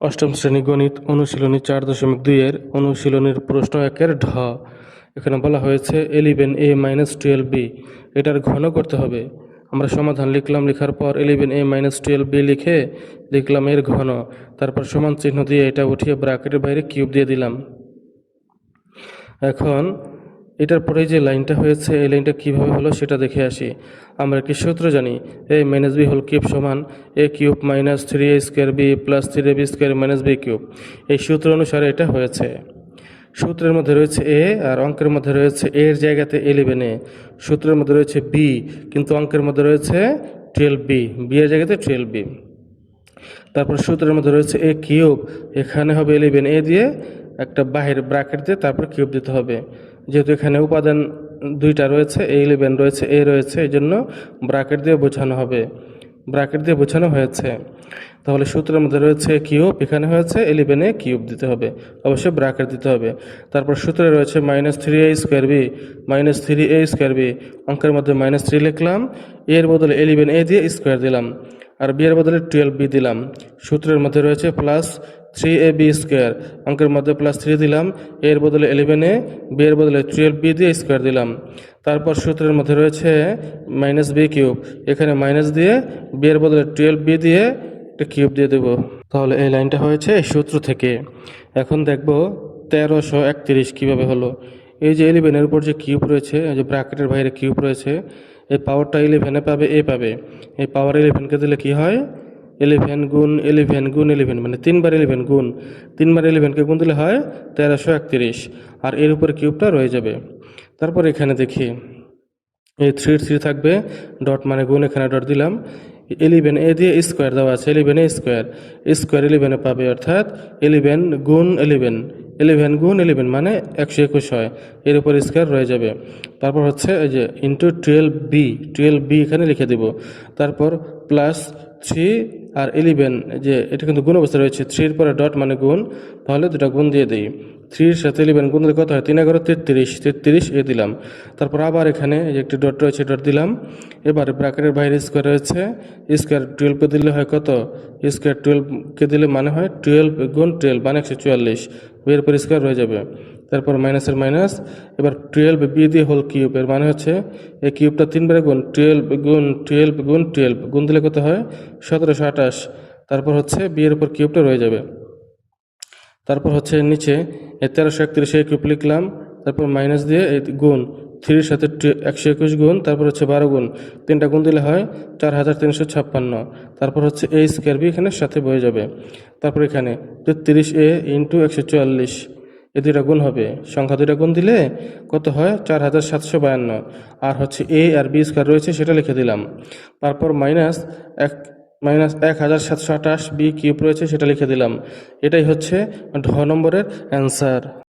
অষ্টম শ্রেণি গণিত অনুশীলনী চার দশমিক দুইয়ের অনুশীলনীর প্রশ্ন একের ঢ। এখানে বলা হয়েছে eleven A minus twelve B এটার ঘন করতে হবে। আমরা সমাধান লিখলাম, লেখার পর eleven A minus twelve B লিখে লিখলাম এর ঘন। তারপর সমান চিহ্ন দিয়ে এটা উঠিয়ে ব্র্যাকেটের বাইরে কিউব দিয়ে দিলাম। এখন এটার পরে যে লাইনটা হয়েছে, এই লাইনটা কীভাবে হলো সেটা দেখে আসি। আমরা কি সূত্র জানি A minus B whole cube সমান A cube minus three A square B plus three A B square minus B cube এই সূত্র অনুসারে এটা হয়েছে। সূত্রের মধ্যে রয়েছে এ আর অঙ্কের মধ্যে রয়েছে এর জায়গাতে এলিভেন এ সূত্রের মধ্যে রয়েছে বি কিন্তু অঙ্কের মধ্যে রয়েছে টুয়েলভ বি বি এর জায়গাতে টুয়েলভ বি তারপর সূত্রের মধ্যে রয়েছে এ কিউব এখানে হবে এলিভেন এ দিয়ে একটা বাহির ব্র্যাকেট দিয়ে তারপর কিউব দিতে হবে। যেহেতু এখানে উপাদান দুইটা রয়েছে এ ইলেভেন রয়েছে এ রয়েছে এই জন্য ব্র্যাকেট দিয়ে বোঝানো হবে। ব্র্যাকেট দিয়ে বোঝানো হয়েছে। তাহলে সূত্রের মধ্যে রয়েছে কিউব এখানে হয়েছে এলিভেনে কিউব দিতে হবে। অবশ্যই ব্রাকেট দিতে হবে। তারপর সূত্রে রয়েছে minus three A square B minus three A square B অঙ্কের মধ্যে মাইনাস থ্রি লিখলাম এর বদলে এলিভেন এ দিয়ে স্কোয়ার দিলাম। আর বি এর বদলে টুয়েলভ বি দিলাম। সূত্রের মধ্যে রয়েছে plus three A B square অঙ্কের মধ্যে প্লাস থ্রি দিলাম। এর বদলে এলেভেন এ বি এর বদলে টুয়েলভ বি দিয়ে স্কোয়ার দিলাম। তারপর সূত্রের মধ্যে রয়েছে মাইনাস বি কিউব এখানে মাইনাস দিয়ে বি এর বদলে টুয়েলভ বি দিয়ে একটা কিউব দিয়ে দেবো। তাহলে এই লাইনটা হয়েছে এই সূত্র থেকে। এখন দেখব তেরোশো একত্রিশ কীভাবে হলো। এই যে ইলেভেনের উপর যে কিউব রয়েছে যে ব্র্যাকেটের বাইরে কিউব রয়েছে এই পাওয়ারটা ইলেভেনে পাবে, এ পাবে। এই পাওয়ার ইলেভেনকে দিলে কি হয়? ইলেভেন গুণ ইলেভেন গুণ ইলেভেন মানে তিনবার ইলেভেন গুণ। তিনবার ইলেভেনকে গুণ দিলে হয় তেরোশো একত্রিশ। আর এর উপরে কিউবটা রয়ে যাবে। তারপর এখানে দেখি, এই থ্রি থ্রি থাকবে ডট মানে গুণ, এখানে ডট দিলাম। ইলেভেন এ দিয়ে স্কোয়ার দেওয়া আছে ইলেভেন স্কোয়ার স্কোয়ার ইলেভেনে পাবে, অর্থাৎ ইলেভেন গুণ ইলেভেন ইলেভেন গুণ ইলেভেন মানে একশো একুশ হয়। এর উপর স্কোয়ার রয়ে যাবে। তারপর হচ্ছে এই যে into twelve B twelve B এখানে লিখে দেব। তারপর প্লাস থ্রি আর ইলেভেন যে এটা কিন্তু গুণ অবস্থা রয়েছে থ্রির পরে ডট মানে গুণ, তাহলে দুটা গুণ দিয়ে দিই। থ্রির সাথে ইলেভেন গুণ কত হয়? তিন এগারো, তেত্রিশ তেত্রিশ এ দিলাম। তারপর আবার এখানে যে একটি ডট রয়েছে ডট দিলাম। এবারে ব্র্যাকেটের বাইরে স্কোয়ার রয়েছে স্কোয়ার টুয়েলভকে দিলে হয় কত? স্কোয়ার টুয়েলভকে দিলে মানে হয় টুয়েলভ গুণ টুয়েলভ মানে একশো চুয়াল্লিশ। এর পর স্কোয়ার রয়ে যাবে। তারপর মাইনাসের মাইনাস এবার টুয়েলভ বি দিয়ে হোল কিউব এর মানে হচ্ছে এই কিউবটা তিনবারে গুণ টুয়েলভ গুণ টুয়েলভ গুণ টুয়েলভ গুণ দিলে কত হয়? সতেরোশো আঠাশ। তারপর হচ্ছে বি এর উপর কিউবটা রয়ে যাবে। তারপর হচ্ছে নিচে তেরোশো একত্রিশে কিউব লিখলাম, তারপর মাইনাস দিয়ে এই গুণ থ্রির সাথে একশো একুশ গুণ, তারপর হচ্ছে বারো গুণ, তিনটা গুণ দিলে হয় চার হাজার তিনশো ছাপ্পান্ন। তারপর হচ্ছে এই স্কোয়ার বি এখানে সাথে বয়ে যাবে। তারপর এখানে তেত্রিশ এ ইন্টু একশো চুয়াল্লিশ। এ দুইটা গুণ হবে। সংখ্যা দুইটা গুণ দিলে কত হয়? চার হাজার সাতশো বায়ান্ন। আর হচ্ছে এ আর বি স্কোয়ার রয়েছে, সেটা লিখে দিলাম। তারপর মাইনাস এক মাইনাস এক হাজার সাতশো আঠাশ বি কিউব রয়েছে, সেটা লিখে দিলাম। এটাই হচ্ছে ঢ নম্বরের অ্যান্সার।